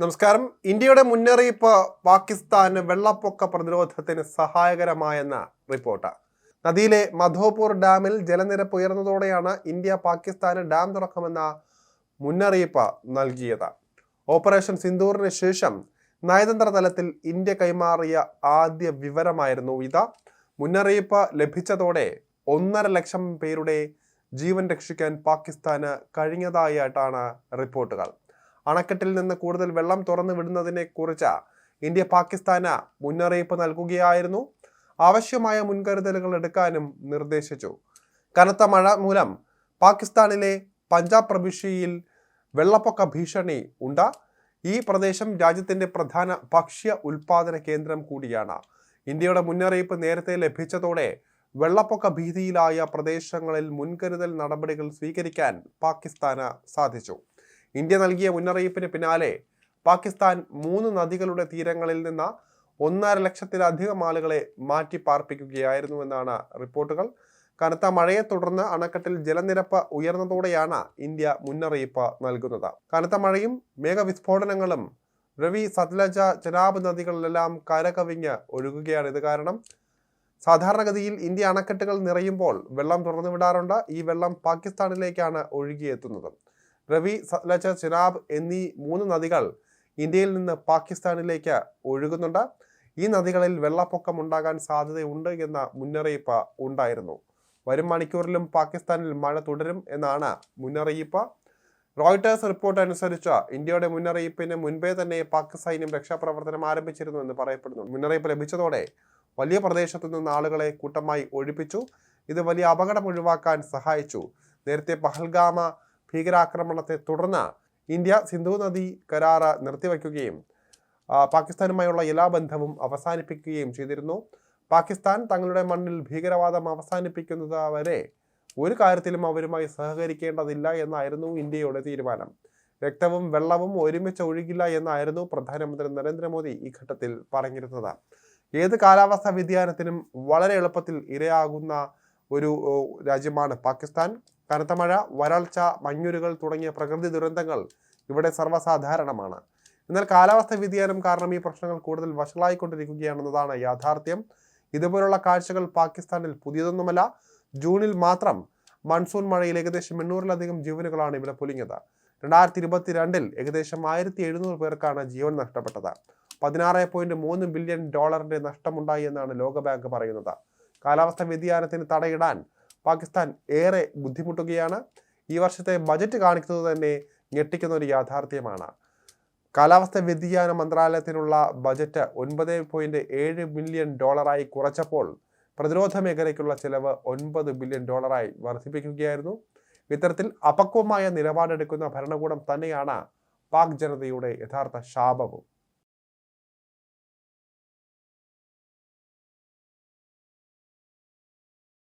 നമസ്കാരം. ഇന്ത്യയുടെ മുന്നറിയിപ്പ് പാകിസ്ഥാന് വെള്ളപ്പൊക്ക പ്രതിരോധത്തിന് സഹായകരമായെന്ന റിപ്പോർട്ട്. നദിയിലെ മധോപൂർ ഡാമിൽ ജലനിരപ്പ് ഉയർന്നതോടെയാണ് ഇന്ത്യ പാകിസ്ഥാന് ഡാം തുറക്കുമെന്ന മുന്നറിയിപ്പ് നൽകിയത്. ഓപ്പറേഷൻ സിന്ദൂറിന് ശേഷം നയതന്ത്ര തലത്തിൽ ഇന്ത്യ കൈമാറിയ ആദ്യ വിവരമായിരുന്നു ഇത്. മുന്നറിയിപ്പ് ലഭിച്ചതോടെ ഒന്നര ലക്ഷം പേരുടെ ജീവൻ രക്ഷിക്കാൻ പാകിസ്ഥാന് കഴിഞ്ഞതായിട്ടാണ് റിപ്പോർട്ടുകൾ. അണക്കെട്ടിൽ നിന്ന് കൂടുതൽ വെള്ളം തുറന്നു വിടുന്നതിനെ കുറിച്ച് ഇന്ത്യ പാകിസ്ഥാന് മുന്നറിയിപ്പ് നൽകുകയായിരുന്നു. ആവശ്യമായ മുൻകരുതലുകൾ എടുക്കാനും നിർദ്ദേശിച്ചു. കനത്ത മഴ മൂലം പാകിസ്ഥാനിലെ പഞ്ചാബ് പ്രവിശ്യയിൽ വെള്ളപ്പൊക്ക ഭീഷണി ഉണ്ട്. ഈ പ്രദേശം രാജ്യത്തിന്റെ പ്രധാന ഭക്ഷ്യ ഉൽപാദന കേന്ദ്രം കൂടിയാണ്. ഇന്ത്യയുടെ മുന്നറിയിപ്പ് നേരത്തെ ലഭിച്ചതോടെ വെള്ളപ്പൊക്ക ഭീതിയിലായ പ്രദേശങ്ങളിൽ മുൻകരുതൽ നടപടികൾ സ്വീകരിക്കാൻ പാകിസ്ഥാന് സാധിച്ചു. ഇന്ത്യ നൽകിയ മുന്നറിയിപ്പിന് പിന്നാലെ പാകിസ്ഥാൻ മൂന്ന് നദികളുടെ തീരങ്ങളിൽ നിന്ന് ഒന്നര ലക്ഷത്തിലധികം ആളുകളെ മാറ്റി പാർപ്പിക്കുകയായിരുന്നു എന്നാണ് റിപ്പോർട്ടുകൾ. കനത്ത മഴയെ തുടർന്ന് അണക്കെട്ടിൽ ജലനിരപ്പ് ഉയർന്നതോടെയാണ് ഇന്ത്യ മുന്നറിയിപ്പ് നൽകുന്നത്. കനത്ത മഴയും മേഘവിസ്ഫോടനങ്ങളും രവി സത്ലജ ചനാബ് നദികളിലെല്ലാം കരകവിഞ്ഞ് ഒഴുകുകയാണ് ഇത് കാരണം. സാധാരണഗതിയിൽ ഇന്ത്യ അണക്കെട്ടുകൾ നിറയുമ്പോൾ വെള്ളം തുറന്നുവിടാറുണ്ട്. ഈ വെള്ളം പാകിസ്ഥാനിലേക്കാണ് ഒഴുകിയെത്തുന്നത്. രവി സത്ലജ ചിനാബ് എന്നീ മൂന്ന് നദികൾ ഇന്ത്യയിൽ നിന്ന് പാകിസ്ഥാനിലേക്ക് ഒഴുകുന്നുണ്ട്. ഈ നദികളിൽ വെള്ളപ്പൊക്കം ഉണ്ടാകാൻ സാധ്യതയുണ്ട് എന്ന മുന്നറിയിപ്പ് ഉണ്ടായിരുന്നു. വരും മണിക്കൂറിലും പാകിസ്ഥാനിൽ മഴ തുടരും എന്നാണ് മുന്നറിയിപ്പ്. റോയിട്ടേഴ്സ് റിപ്പോർട്ട് അനുസരിച്ച് ഇന്ത്യയുടെ മുന്നറിയിപ്പിന് മുൻപേ തന്നെ പാക് സൈന്യം രക്ഷാപ്രവർത്തനം ആരംഭിച്ചിരുന്നു എന്ന് പറയപ്പെടുന്നു. മുന്നറിയിപ്പ് ലഭിച്ചതോടെ വലിയ പ്രദേശത്തു നിന്ന് ആളുകളെ കൂട്ടമായി ഒഴിപ്പിച്ചു. ഇത് വലിയ അപകടം ഒഴിവാക്കാൻ സഹായിച്ചു. നേരത്തെ പഹൽഗാമ ഭീകരാക്രമണത്തെ തുടർന്ന് ഇന്ത്യ സിന്ധു നദി കരാറ് നിർത്തിവയ്ക്കുകയും പാകിസ്ഥാനുമായുള്ള എല്ലാ ബന്ധവും അവസാനിപ്പിക്കുകയും ചെയ്തിരുന്നു. പാകിസ്ഥാൻ തങ്ങളുടെ മണ്ണിൽ ഭീകരവാദം അവസാനിപ്പിക്കുന്നത് വരെ ഒരു കാര്യത്തിലും അവരുമായി സഹകരിക്കേണ്ടതില്ല എന്നായിരുന്നു ഇന്ത്യയുടെ തീരുമാനം. രക്തവും വെള്ളവും ഒരുമിച്ച് ഒഴുകില്ല എന്നായിരുന്നു പ്രധാനമന്ത്രി നരേന്ദ്രമോദി ഈ ഘട്ടത്തിൽ പറഞ്ഞിരുന്നത്. ഏത് കാലാവസ്ഥാ വ്യതിയാനത്തിനും വളരെ എളുപ്പത്തിൽ ഇരയാകുന്ന ഒരു രാജ്യമാണ് പാകിസ്ഥാൻ. കനത്ത മഴ വരൾച്ച മഞ്ഞുരുകൾ തുടങ്ങിയ പ്രകൃതി ദുരന്തങ്ങൾ ഇവിടെ സർവസാധാരണമാണ്. എന്നാൽ കാലാവസ്ഥ വ്യതിയാനം കാരണം ഈ പ്രശ്നങ്ങൾ കൂടുതൽ വഷളായിക്കൊണ്ടിരിക്കുകയാണെന്നതാണ് യാഥാർത്ഥ്യം. ഇതുപോലുള്ള കാഴ്ചകൾ പാകിസ്ഥാനിൽ പുതിയതൊന്നുമല്ല. ജൂണിൽ മാത്രം മൺസൂൺ മഴയിൽ ഏകദേശം എണ്ണൂറിലധികം ജീവനുകളാണ് ഇവിടെ പൊലിഞ്ഞത്. രണ്ടായിരത്തി ഇരുപത്തിരണ്ടിൽ ഏകദേശം ആയിരത്തി എഴുന്നൂറ് പേർക്കാണ് ജീവൻ നഷ്ടപ്പെട്ടത്. പതിനാറ് പോയിന്റ് മൂന്ന് ബില്യൺ ഡോളറിന്റെ നഷ്ടമുണ്ടായി എന്നാണ് ലോകബാങ്ക് പറയുന്നത്. കാലാവസ്ഥ വ്യതിയാനത്തിന് തടയിടാൻ പാകിസ്ഥാൻ ഏറെ ബുദ്ധിമുട്ടുകയാണ്. ഈ വർഷത്തെ ബജറ്റ് കാണിക്കുന്നത് തന്നെ ഞെട്ടിക്കുന്ന ഒരു യാഥാർത്ഥ്യമാണ്. കാലാവസ്ഥ വ്യതിയാന മന്ത്രാലയത്തിനുള്ള ബജറ്റ് ഒൻപത് പോയിന്റ് ഏഴ് ബില്യൺ ഡോളറായി കുറച്ചപ്പോൾ പ്രതിരോധ മേഖലയ്ക്കുള്ള ചെലവ് ഒൻപത് ബില്യൺ ഡോളറായി വർദ്ധിപ്പിക്കുകയായിരുന്നു. ഇത്തരത്തിൽ അപക്വമായ നിലപാടെടുക്കുന്ന ഭരണകൂടം തന്നെയാണ് പാക് ജനതയുടെ യഥാർത്ഥ ശാപവും.